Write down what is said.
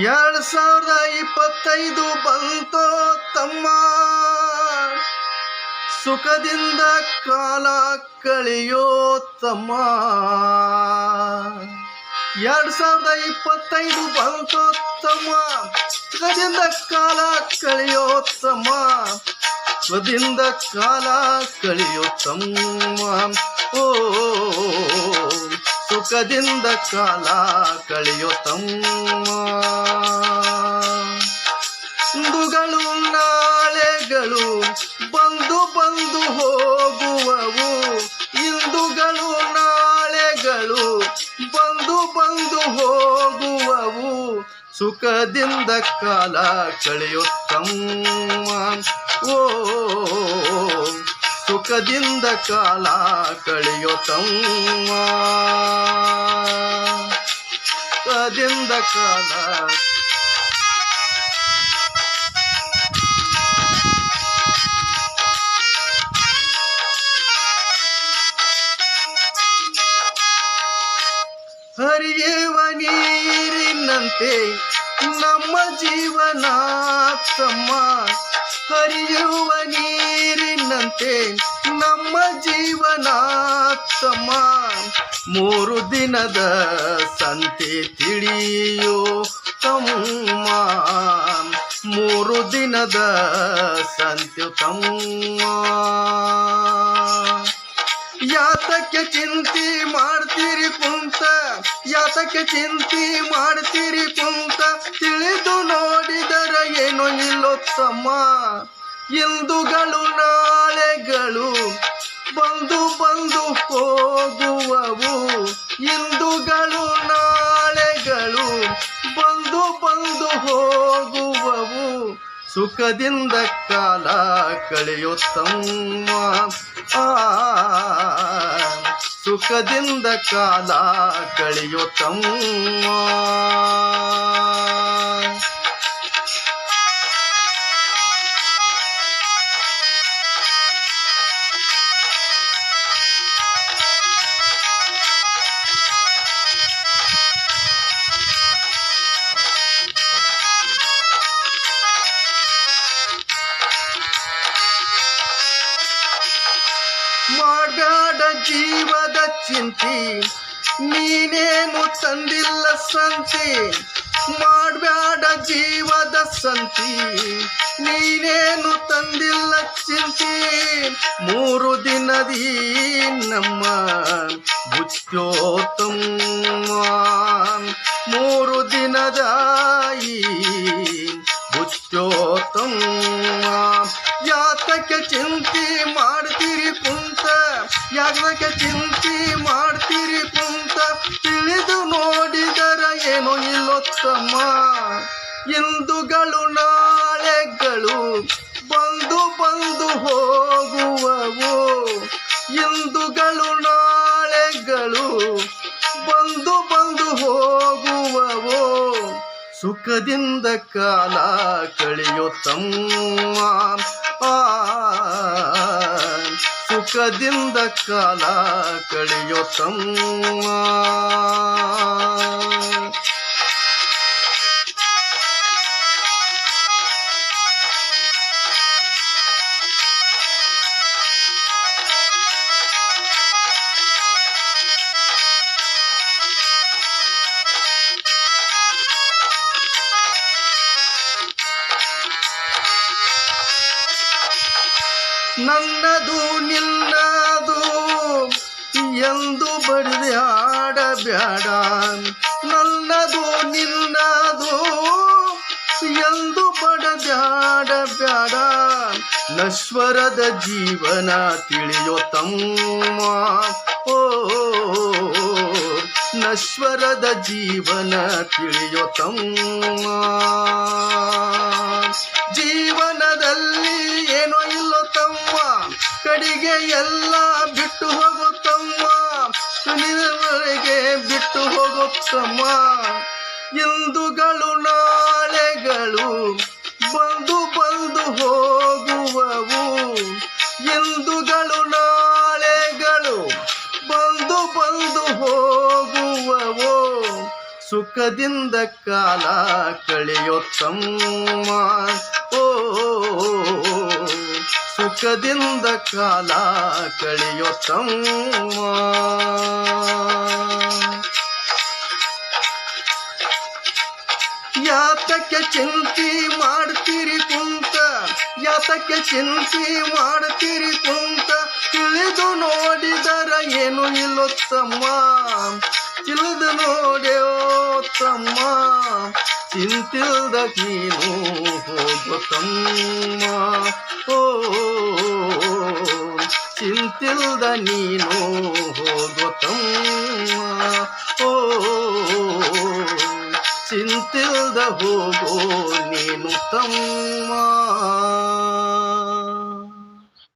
ಎರಡ್ ಸಾವಿರದ ಇಪ್ಪತ್ತೈದು ಬಂತೋ ತಮ್ಮ. ಸುಖದಿಂದ ಕಾಲ ಕಳೆಯೋ ತಮ್ಮ. ಎರಡ್ ಸಾವಿರದ ಇಪ್ಪತ್ತೈದು ಬಂತೋ ತಮ್ಮ. ಸುಖದಿಂದ ಕಾಲ ಕಳೆಯೋ ತಮ್ಮ. ಸುಖದಿಂದ ಕಾಲ ಕಳೆಯೋ ತಮ್ಮ. ಓ, ಸುಖದಿಂದ ಕಾಲ ಕಳೆಯೋ ತಮ್ಮ. ಸುಖದಿಂದ ಕಾಲ ಕಳೆಯುತ್ತಮ್ಮ. ಓ ಸುಖದಿಂದ ಕಾಲ ಕಳೆಯುತ್ತಮ್ಮ. ಸುಖದಿಂದ ಕಾಲ ಹರಿಯುವ ನೀರಿನಂತೆ ನಮ್ಮ ಜೀವನ ತಮ್ಮ ಹರಿಯುವ ನೀರಿನಂತೆ ನಮ್ಮ ಜೀವನ ತಮ್ಮ ಮೂರು ದಿನದ ಸಂತೆ ತಿಳಿಯೋ ತಮ್ಮ ಮೂರು ದಿನದ ಸಂತೆ ತಮ್ಮ ಯಾತಕ್ಕೆ ಚಿಂತೆ ಮಾಡ್ತೀರಿ ಕುಂತ, ಯಾತಕ್ಕೆ ಚಿಂತೆ ಮಾಡ್ತೀರಿ ನಿಲ್ಲೊತ್ತಮ್ಮ ಇಂದುಗಳು ನಾಳೆಗಳು ಬಂದು ಬಂದು ಹೋಗುವವು. ಇಂದುಗಳು ನಾಳೆಗಳು ಬಂದು ಬಂದು ಹೋಗುವವು. ಸುಖದಿಂದ ಕಾಲ ಕಳೆಯುತ್ತಮ್ಮ. ಸುಖದಿಂದ ಕಾಲ ಕಳೆಯುತ್ತಮ್ಮ. ಜೀವದ ಚಿಂತಿ. ನೀನೇನು ತಂದಿಲ್ಲ ಸಂತಿ. ಮಾಡಬೇಡ ಜೀವದ ಸಂತಿ. ನೀನೇನು ತಂದಿಲ್ಲ ಚಿಂತಿ. ಮೂರು ದಿನದಿ ನಮ್ಮ ಬುಚ್ಚೋತಮ್ಮ ಯಾಕೆ ಚಿಂತಿ ಮಾಡ್ತೀರಿ ಕುಂತ? ತಿಳಿದು ನೋಡಿದರ ಏನೋ ಇಲ್ಲೊತ್ತಮ್ಮ. ಇಂದುಗಳು ನಾಳೆಗಳು ಬಂದು ಬಂದು ಹೋಗುವವು. ಇಂದುಗಳು ನಾಳೆಗಳು ಬಂದು ಬಂದು ಹೋಗುವವು. ಸುಖದಿಂದ ಕಾಲ ಕಳೆಯುತ್ತಮ್ಮ ಆ ಸುಖದಿಂದ ಕಾಲ ಕಳೆಯುತ್ತಮ್ಮ ನನ್ನದು ನಿನ್ನದು ಎಂದು ಬಡಿದೆ ಆಡಬೇಡ ನನ್ನದು ನಿನ್ನದು ಎಂದು ಬಡದೆ ಬ್ಯಾಡ ನಶ್ವರದ ಜೀವನ ತಿಳಿಯೋ ತಮ್ಮ. ಓ, ನಶ್ವರದ ಜೀವನ ತಿಳಿಯೋ ತಮ್ಮ. ಜೀವನದಲ್ಲಿ ಏನೋ ಇಲ್ಲೋ ತಮ್ಮ. ಕಡಿಗೆ ಎಲ್ಲ ಬಿಟ್ಟು ಹೋಗುತ್ತಮ್ಮ ತುನಿದವರೆಗೆ ಬಿಟ್ಟು ಹೋಗುತ್ತಮ್ಮ ಇಂದುಗಳು ನಾಳೆಗಳು ಬಂದು ಬಂದು ಹೋಗುವವು. ಇಂದುಗಳು ನಾಳೆಗಳು ಸುಖದಿಂದ ಕಾಲ ಕಳೆಯೋ ತಮ್ಮ ಓ, ಸುಖದಿಂದ ಕಾಲ ಕಳೆಯೋ ತಮ್ಮ ಯಾತಕ್ಕೆ ಚಿಂತೆ ಮಾಡ್ತೀರಿ ಕುಂತ, ಯಾತಕ್ಕೆ ಚಿಂತೆ ಮಾಡ್ತೀರಿ ಕುಂತ, ತಿಳಿದು ನೋಡಿದರ ಏನು ಇಲ್ಲೊತ್ತಮ್ಮ. ತಮ್ಮ ತಿಳಿದು ನೋಡ್ಯೋ ತಮ್ಮ ಚಿಂತಿಲ್ದ ನೀನು ಹೋಗೋ ತಮ್ಮ ಓ ಚಿಂತಿಲ್ದ ನೀನು ಹೋಗೋ